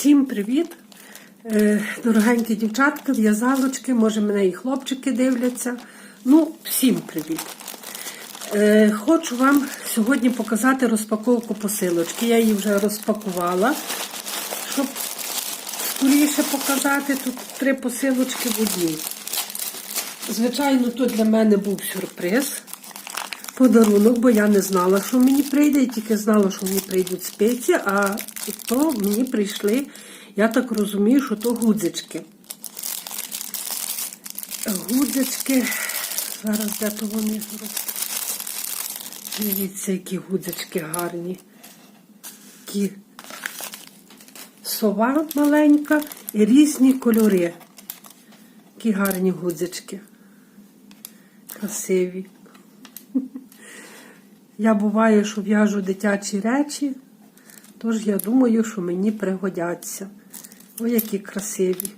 Всім привіт! Е, Дорогенькі дівчатка, в'язалочки, може мене і хлопчики дивляться. Ну, всім привіт! Е, Хочу вам сьогодні показати розпаковку посилочки. Я її вже розпакувала, щоб скоріше показати. Тут три посилочки в одній. Звичайно, то для мене був сюрприз. Подарунок, бо я не знала, що мені прийде, я тільки знала, що мені прийдуть спеції, а то мені прийшли, я так розумію, що то гудзички. Гудзички. Зараз де то вони. Дивіться, які гудзички гарні. Такі сова маленька і різні кольори. Які гарні гудзички. Красиві. Я буває, що в'яжу дитячі речі, тож я думаю, що мені пригодяться. Ой, які красиві.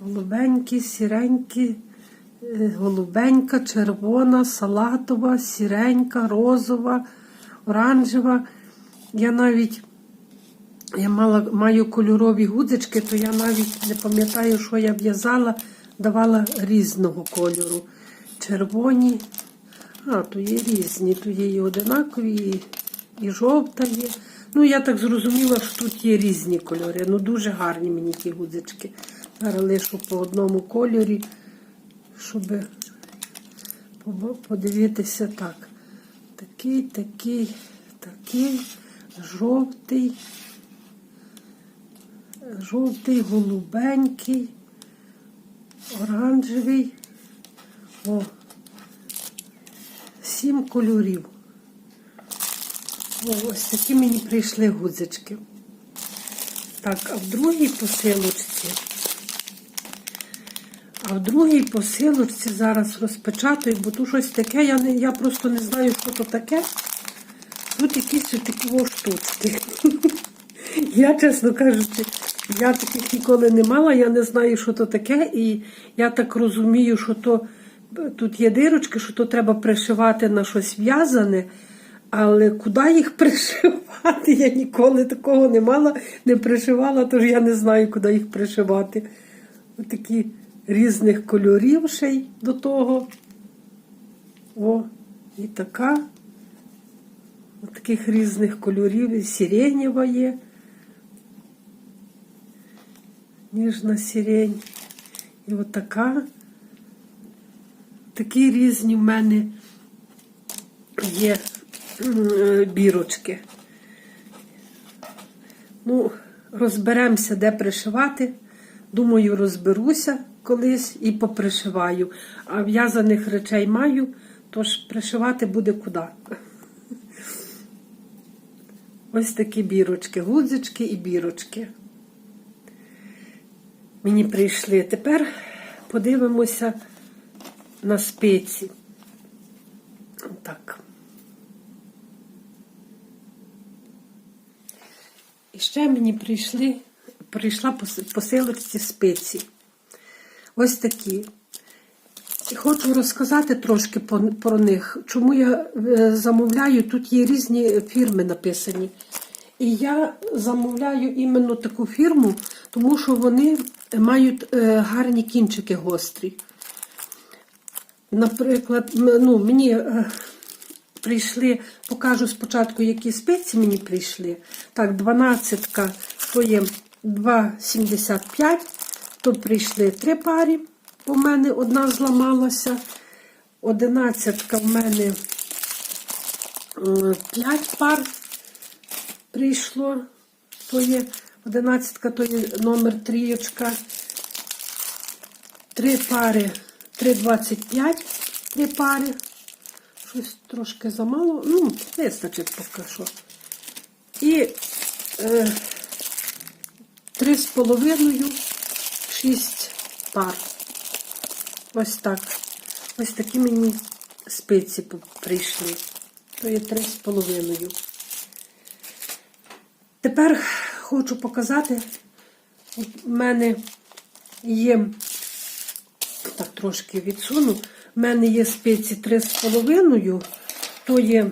Голубенькі, сіренькі, е, голубенька, червона, салатова, сіренька, розова, оранжева. Я навіть я мала, маю кольорові гудзички, то я навіть не пам'ятаю, що я в'язала, давала різного кольору. Червоні. А, то є різні, то є і одинакові, і, і жовта є. Ну, я так зрозуміла, що тут є різні кольори. Ну, дуже гарні мені ті гудзички. Зараз лишу по одному кольорі, щоб подивитися так. Такий, такий, такий, жовтий, жовтий, голубенький, оранжевий. О, сім кольорів. Ось такі мені прийшли гудзички. Так, а в другій посилочці, а в другій посилочці зараз розпечатаю, бо тут щось таке, я не, я просто не знаю, що то таке. Тут якісь такі штучки. Я, чесно кажучи, я таких ніколи не мала, я не знаю, що то таке, і я так розумію, що то. Тут є дирочки, що то треба пришивати на щось в'язане, але куди їх пришивати? Я ніколи такого не мала, не пришивала, тож я не знаю, куди їх пришивати. Отакі різних кольорів ще й до того. О, і така. От таких різних кольорів. І сиренєва є. Ніжна сирень. І отака. Такі різні в мене є бірочки. Ну, розберемося, де пришивати. Думаю, розберуся колись і попришиваю. А в'язаних речей маю, тож пришивати буде куди. Ось такі бірочки, гудзички і бірочки. Мені прийшли. Тепер подивимося на спеці. Так. І ще мені прийшли, прийшла посилочці спеції. Ось такі. Хочу розказати трошки про них, чому я замовляю, тут є різні фірми написані. І я замовляю іменно таку фірму, тому що вони мають гарні кінчики гострі. Наприклад, ну, мені е, прийшли, покажу спочатку, які спеції мені прийшли. Так, 12 то є 2,75, то прийшли три парі. У мене одна зламалася. 11 в мене 5 пар прийшло. То є 11 то є номер трієчка. Три пари. 3,25 три пари. Щось трошки замало. Ну, вистачить поки що. І е, 3,5 6 пар. Ось так. Ось такі мені спиці прийшли. То є 3,5. Тепер хочу показати, в мене є так трошки відсуну. У мене є спеці 3,5, то є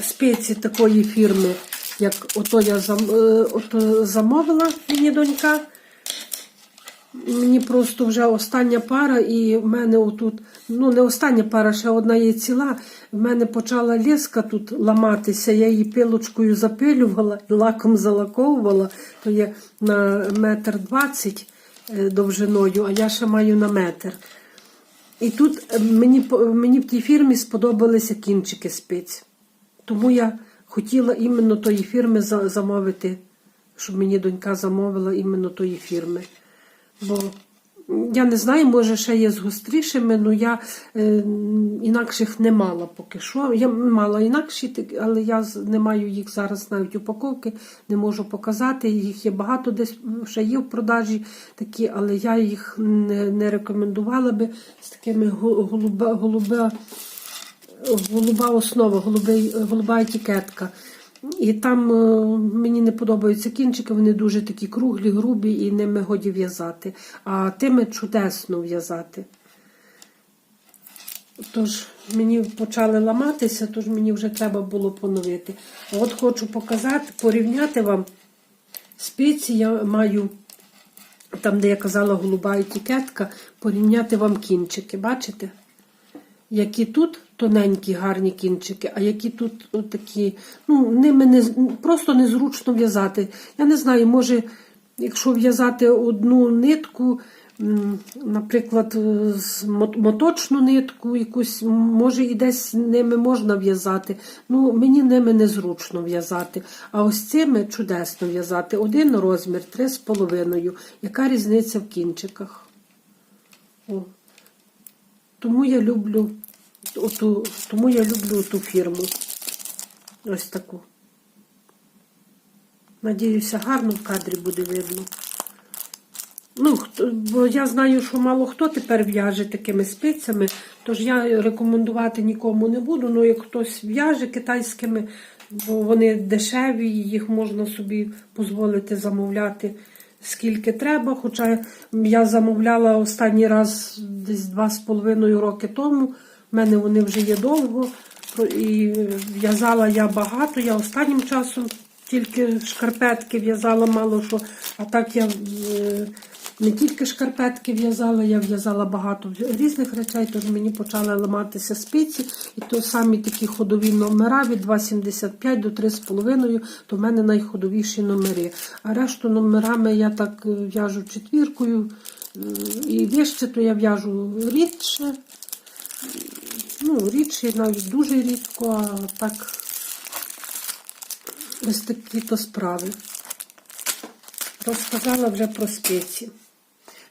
спеці такої фірми як ото я е, ото замовила мені донька. Мені просто вже остання пара, і в мене отут, ну не остання пара, ще одна є ціла. В мене почала ліска тут ламатися. Я її пилочкою запилювала, лаком залаковувала, то є на метр двадцять е, довжиною, а я ще маю на метр. І тут е, мені, по- мені в тій фірмі сподобалися кінчики спиць. Тому я хотіла іменно тої фірми замовити, щоб мені донька замовила іменно тої фірми. Бо я не знаю, може ще є з гострішими, але я е, інакших не мала поки що. Я мала інакші, але я не маю їх зараз навіть упаковки, не можу показати. Їх є багато десь ще є в продажі такі, але я їх не, не рекомендувала би з такими голуба, голуба, голуба основа, голубий, голуба етикетка. І там е, мені не подобаються кінчики, вони дуже такі круглі, грубі і ними годі в'язати. А тими чудесно в'язати. Тож мені почали ламатися, тож мені вже треба було поновити. От хочу показати, порівняти вам спиці. Я маю, там, де я казала, голуба етикетка, порівняти вам кінчики. Бачите? Які тут тоненькі, гарні кінчики, а які тут такі, ну, ними не, просто незручно в'язати. Я не знаю, може, якщо в'язати одну нитку, наприклад, е, моточну нитку, якусь, може, і десь ними можна в'язати. Ну, мені ними незручно в'язати. А ось цими чудесно в'язати. Один розмір, три з половиною. Яка різниця в кінчиках? О. Тому я люблю оту, тому я люблю ту фірму. Ось таку. Надіюся, гарно в кадрі буде видно. Ну, бо я знаю, що мало хто тепер в'яже такими спицями, тож я рекомендувати нікому не буду. Ну, як хтось в'яже китайськими, бо вони дешеві, їх можна собі дозволити замовляти скільки треба. Хоча я замовляла останній раз десь два з половиною роки тому. У мене вони вже є довго. І в'язала я багато. Я останнім часом тільки шкарпетки в'язала мало що. А так я е, не тільки шкарпетки в'язала, я в'язала багато різних речей, тож мені почали ламатися спиці. І то самі такі ходові номера від 2,75 до 3,5, то в мене найходовіші номери. А решту номерами я так е, в'яжу четвіркою. е, І вище то я в'яжу рідше. Ну, рідше, навіть дуже рідко, а так ось такі то справи. Розказала вже про спеці.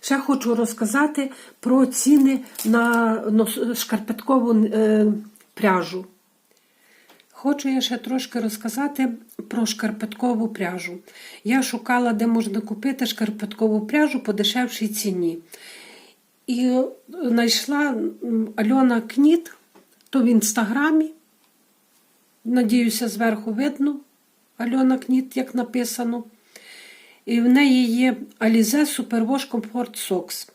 Ще хочу розказати про ціни на шкарпеткову е, пряжу. Хочу я ще трошки розказати про шкарпеткову пряжу. Я шукала, де можна купити шкарпеткову пряжу по дешевшій ціні. І знайшла Альона Кніт, то в інстаграмі. Надіюся, зверху видно Альона Кніт, як написано. І в неї є Alize Superwash Comfort Socks.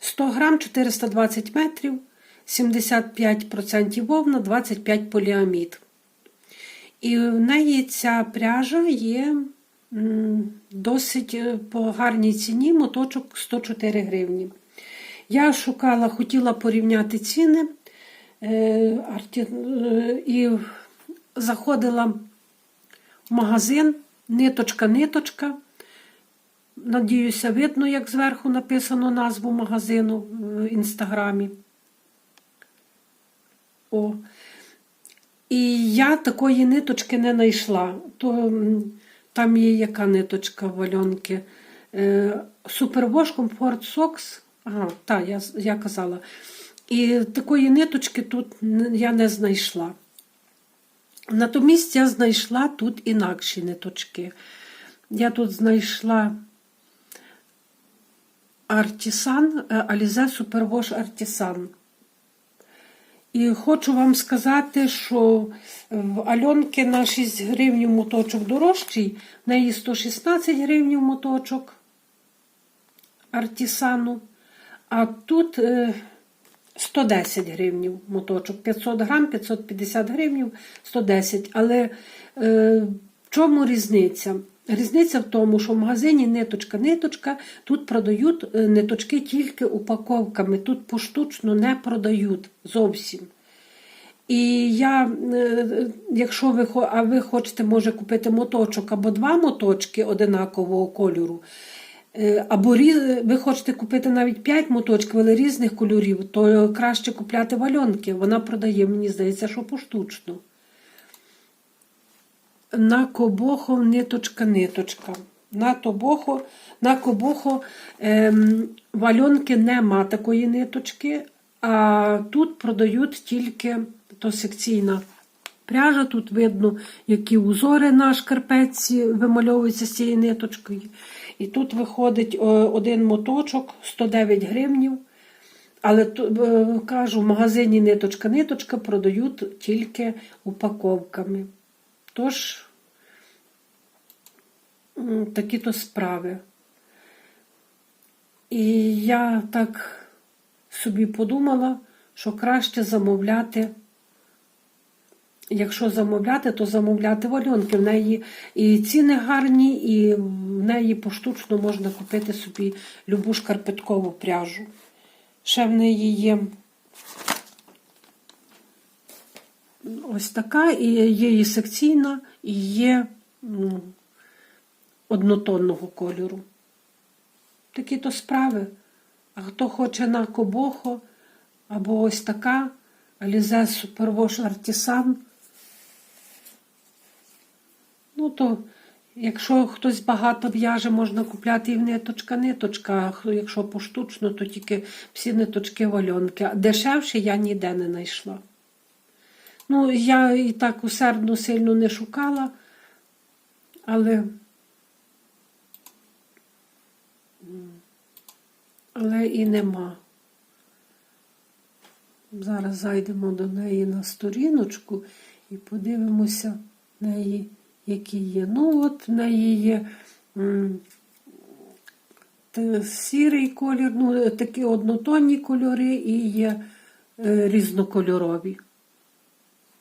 100 грам 420 метрів, 75% вовна, 25 поліамід. І в неї ця пряжа є досить е, по гарній ціні, моточок 104 гривні. Я шукала, хотіла порівняти ціни е, е, і заходила в магазин ниточка-ниточка. Надіюся, видно, як зверху написано назву магазину в інстаграмі. О. І я такої ниточки не знайшла. То там є яка ниточка в Альонки. Е, Superwash Comfort Socks. Ага, так, я, я казала. І такої ниточки тут я не знайшла. Натомість я знайшла тут інакші ниточки. Я тут знайшла Артісан, Alize Superwash Artisan. І хочу вам сказати, що в Альонки на 6 гривень моточок дорожчий, в неї 116 гривень моточок артісану, а тут е, 110 гривень моточок, 500 грам, 550 гривень, 110. Але е, В чому різниця? Різниця в тому, що в магазині ниточка-ниточка тут продають е, ниточки тільки упаковками, тут поштучно не продають зовсім. І я, е, якщо ви, а ви хочете, може купити моточок або два моточки одинакового кольору, е, або ви хочете купити навіть 5 моточків, але різних кольорів, то краще купляти вальонки. Вона продає, мені здається, що поштучно. На кобохо ниточка, ниточка. На тобохо, на кобохо ем, вальонки нема такої ниточки, а тут продають тільки то секційна пряжа. Тут видно, які узори на шкарпетці вимальовуються з цією ниточкою. І тут виходить один моточок 109 гривнів. Але е, кажу, в магазині ниточка-ниточка продають тільки упаковками. Тож, такі то справи. І я так собі подумала, що краще замовляти. Якщо замовляти, то замовляти вальонки. В неї і ціни гарні, і в неї поштучно можна купити собі любу шкарпеткову пряжу. Ще в неї є ось така, і є і секційна, і є м, однотонного кольору. Такі то справи. А хто хоче на кобохо, або ось така Alize Superwash Artisan, ну то якщо хтось багато в'яже, можна купляти і в ниточка, ниточка. А якщо поштучно, то тільки всі ниточки вальонки. А дешевше я ніде не знайшла. Ну, я і так усердно сильно не шукала, але, але і нема. Зараз зайдемо до неї на сторіночку і подивимося в неї, які є. Ну, от в неї є сірий колір, ну, такі однотонні кольори і є е, різнокольорові.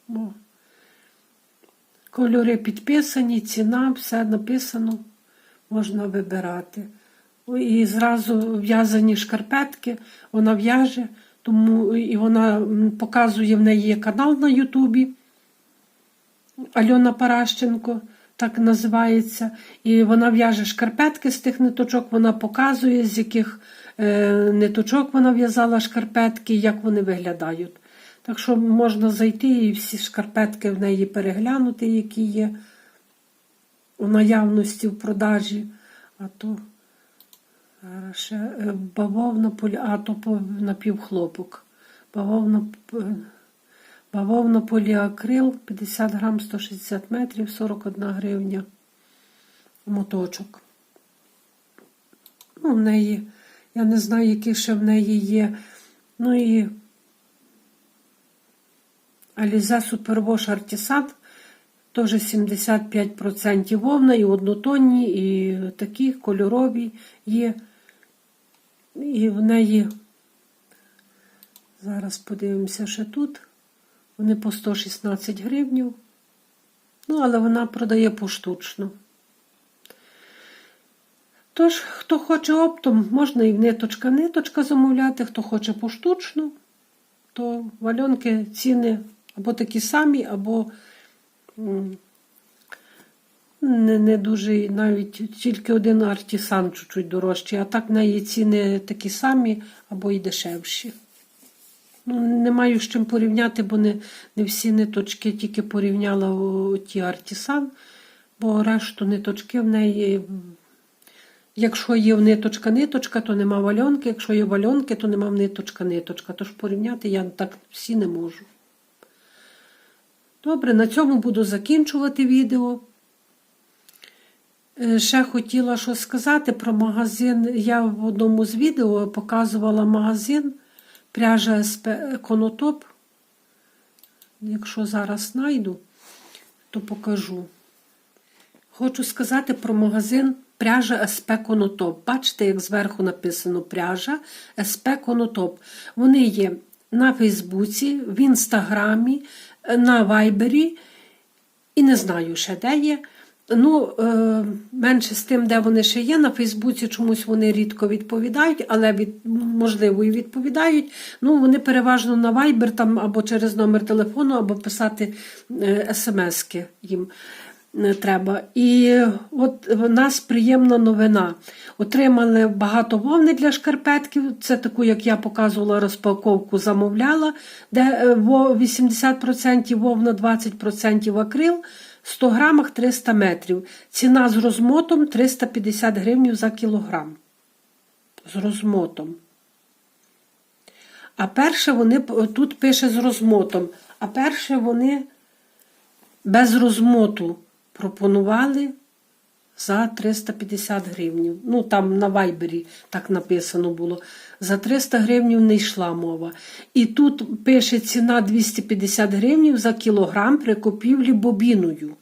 О. Кольори підписані, ціна, все написано, можна вибирати. І зразу в'язані шкарпетки, вона в'яже, тому і вона показує в неї є канал на Ютубі. Альона Паращенко, так називається. І вона в'яже шкарпетки з тих ниточок, вона показує, з яких е, ниточок вона в'язала шкарпетки, як вони виглядають. Так що можна зайти і всі шкарпетки в неї переглянути, які є у наявності в продажі. А то ще е, бавовна полі, а то по- напівхлопок. Бавовна, п- бавовна поліакрил 50 грам 160 метрів, 41 гривня моточок. Ну, в неї, я не знаю, які ще в неї є. Ну і Alize Superwash Artisan теж 75% вовна і однотонні, і такі кольорові є. І в неї, зараз подивимося ще тут. Вони по 116 гривнів. Ну, але вона продає поштучно. Тож, хто хоче оптом, можна і в ниточка-ниточка замовляти, хто хоче поштучно, то вальонки ціни або такі самі, або не, не дуже, навіть тільки один артісан чуть-чуть дорожчий, а так в неї ціни такі самі або й дешевші. Ну, не маю з чим порівняти, бо не, не всі ниточки тільки порівняла ті артісан, бо решту ниточки в неї. Якщо є в ниточка-ниточка, то нема вальонки. Якщо є вальонки, то нема в ниточка-ниточка. Тож порівняти я так всі не можу. Добре, на цьому буду закінчувати відео. Е, Ще хотіла щось сказати про магазин. Я в одному з відео показувала магазин пряжа СП Конотоп. Якщо зараз знайду, то покажу. Хочу сказати про магазин пряжа СП Конотоп. Бачите, як зверху написано пряжа СП Конотоп. Вони є на Фейсбуці, в Інстаграмі, на Вайбері і не знаю ще де є. Ну, е, менше з тим, де вони ще є. На Фейсбуці чомусь вони рідко відповідають, але від, можливо і відповідають. Ну, вони переважно на Viber там або через номер телефону, або писати е, смски їм не треба. І от в нас приємна новина. Отримали багато вовни для шкарпетків. Це таку, як я показувала розпаковку, замовляла, де е, 80% вовна, 20% акрил. 100 грамах 300 метрів. Ціна з розмотом 350 гривень за кілограм. З розмотом. А перше вони тут пише з розмотом. А перше вони без розмоту пропонували за 350 гривень. Ну, там на вайбері так написано було. За 300 гривень не йшла мова. І тут пише ціна 250 гривень за кілограм при купівлі бобіною.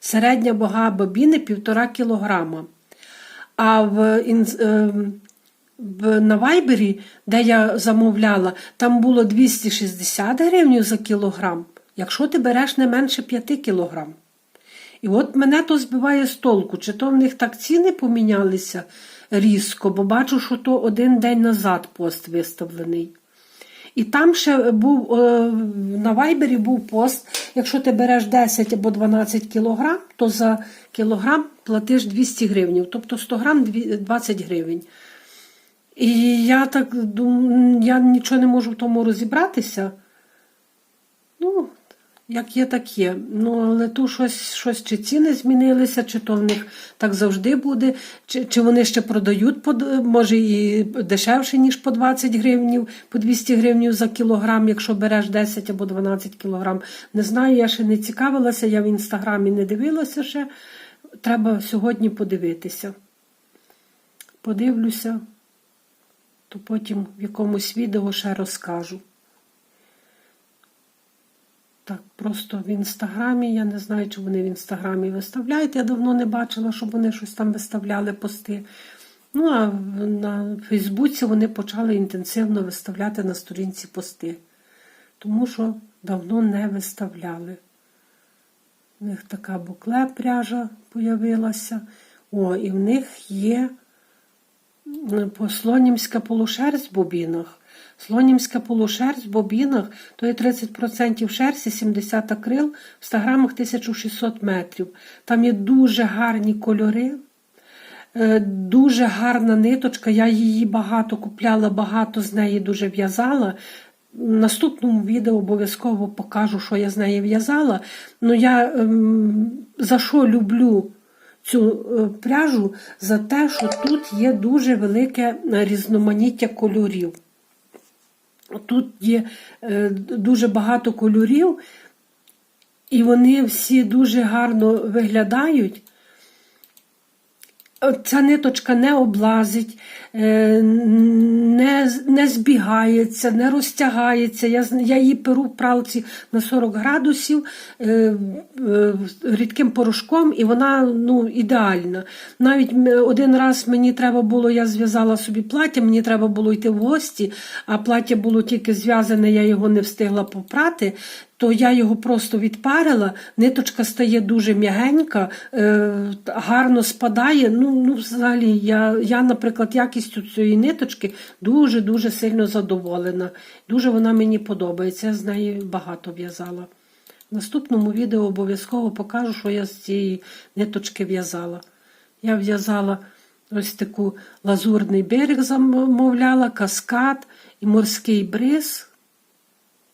Середня вага бобіни 1,5 кілограма. А ем, в, на Вайбері, де я замовляла, там було 260 гривень за кілограм, якщо ти береш не менше 5 кілограм. І от мене то збиває з толку, чи то в них так ціни помінялися різко, бо бачу, що то один день назад пост виставлений. І там ще був е, на Вайбері був пост, якщо ти береш 10 або 12 кілограм, то за кілограм платиш 200 гривень, тобто 100 грам 20 гривень. І я так думаю, я нічого не можу в тому розібратися. Ну, як є, так є. Ну, але тут щось, щось чи ціни змінилися, чи то в них так завжди буде, чи, чи вони ще продають, може, і дешевше, ніж по 20 гривнів, по 200 гривнів за кілограм, якщо береш 10 або 12 кілограм. Не знаю, я ще не цікавилася, я в інстаграмі не дивилася ще. Треба сьогодні подивитися. Подивлюся, то потім в якомусь відео ще розкажу. Так, просто в інстаграмі, я не знаю, чи вони в інстаграмі виставляють. Я давно не бачила, щоб вони щось там виставляли пости. Ну, а на Фейсбуці вони почали інтенсивно виставляти на сторінці пости, тому що давно не виставляли. У них така букле пряжа появилася. О, і в них є м, по- слонімська полушерсть в бобінах. Слонімська полушерсть в бобінах то є 30% шерсті, 70 акрил, в 100 грамах 1600 метрів. Там є дуже гарні кольори, е, дуже гарна ниточка. Я її багато купляла, багато з неї дуже в'язала. В наступному відео обов'язково покажу, що я з неї в'язала. Ну я ем, за що люблю цю е, пряжу? За те, що тут є дуже велике різноманіття кольорів. Тут є е, дуже багато кольорів, і вони всі дуже гарно виглядають. Ця ниточка не облазить, е, не, не збігається, не розтягається. Я, я її перу в пралці на 40 градусів е, е, рідким порошком, і вона ну, ідеальна. Навіть один раз мені треба було, я зв'язала собі плаття, мені треба було йти в гості, а плаття було тільки зв'язане, я його не встигла попрати то я його просто відпарила, ниточка стає дуже м'ягенька, е, гарно спадає. Ну, ну взагалі, я, я, наприклад, якістю цієї ниточки дуже-дуже сильно задоволена. Дуже вона мені подобається. Я з неї багато в'язала. В наступному відео обов'язково покажу, що я з цієї ниточки в'язала. Я в'язала ось таку лазурний берег замовляла, каскад, і морський бриз,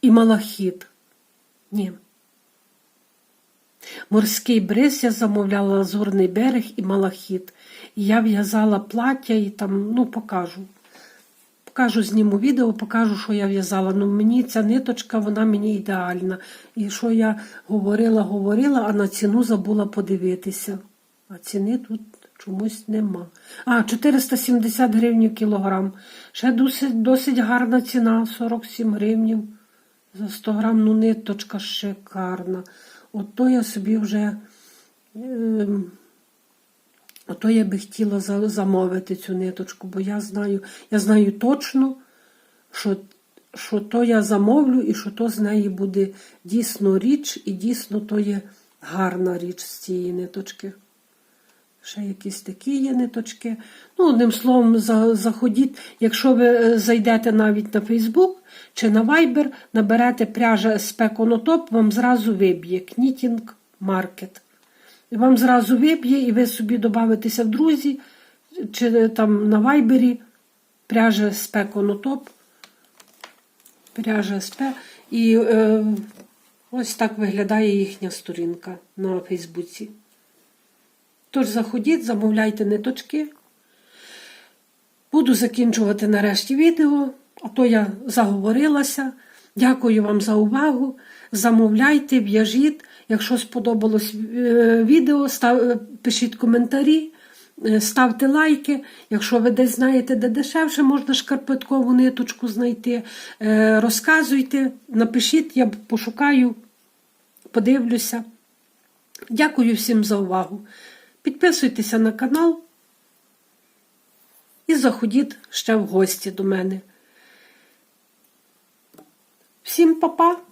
і малахіт. Ні. Морський бриз я замовляла лазурний берег і малахіт. Я в'язала плаття і там, ну, покажу. Покажу, зніму відео, покажу, що я в'язала. Ну, мені ця ниточка, вона мені ідеальна. І що я говорила, говорила, а на ціну забула подивитися. А ціни тут чомусь нема. А, 470 гривень кілограм. Ще досить, досить гарна ціна, 47 гривень. За 100 грам, ну ниточка шикарна. Ото я собі вже. ем, Ото я би хотіла за- замовити цю ниточку, бо я знаю, я знаю точно, що, що то я замовлю і що то з неї буде дійсно річ, і дійсно то є Гарна річ з цієї ниточки. Ще якісь такі є ниточки. Ну, одним словом, заходіть, якщо ви е, зайдете навіть на Фейсбук чи на Viber, наберете пряжа СП Конотоп, вам зразу виб'є Knitting Market. І вам зразу виб'є, і ви собі додаєтеся в друзі, чи там на Вайбері пряжа СП Конотоп. Пряжа СП. І е, ось так виглядає їхня сторінка на Фейсбуці. Тож заходіть, замовляйте ниточки. Буду закінчувати нарешті відео, а то я заговорилася. Дякую вам за увагу. Замовляйте, в'яжіть. Якщо сподобалось е, відео, став, е, пишіть коментарі, е, ставте лайки. Якщо ви десь знаєте, де дешевше можна шкарпеткову ниточку знайти, розказуйте, напишіть, я пошукаю, подивлюся. Дякую всім за увагу. Підписуйтеся на канал і заходіть ще в гості до мене. Всім па-па!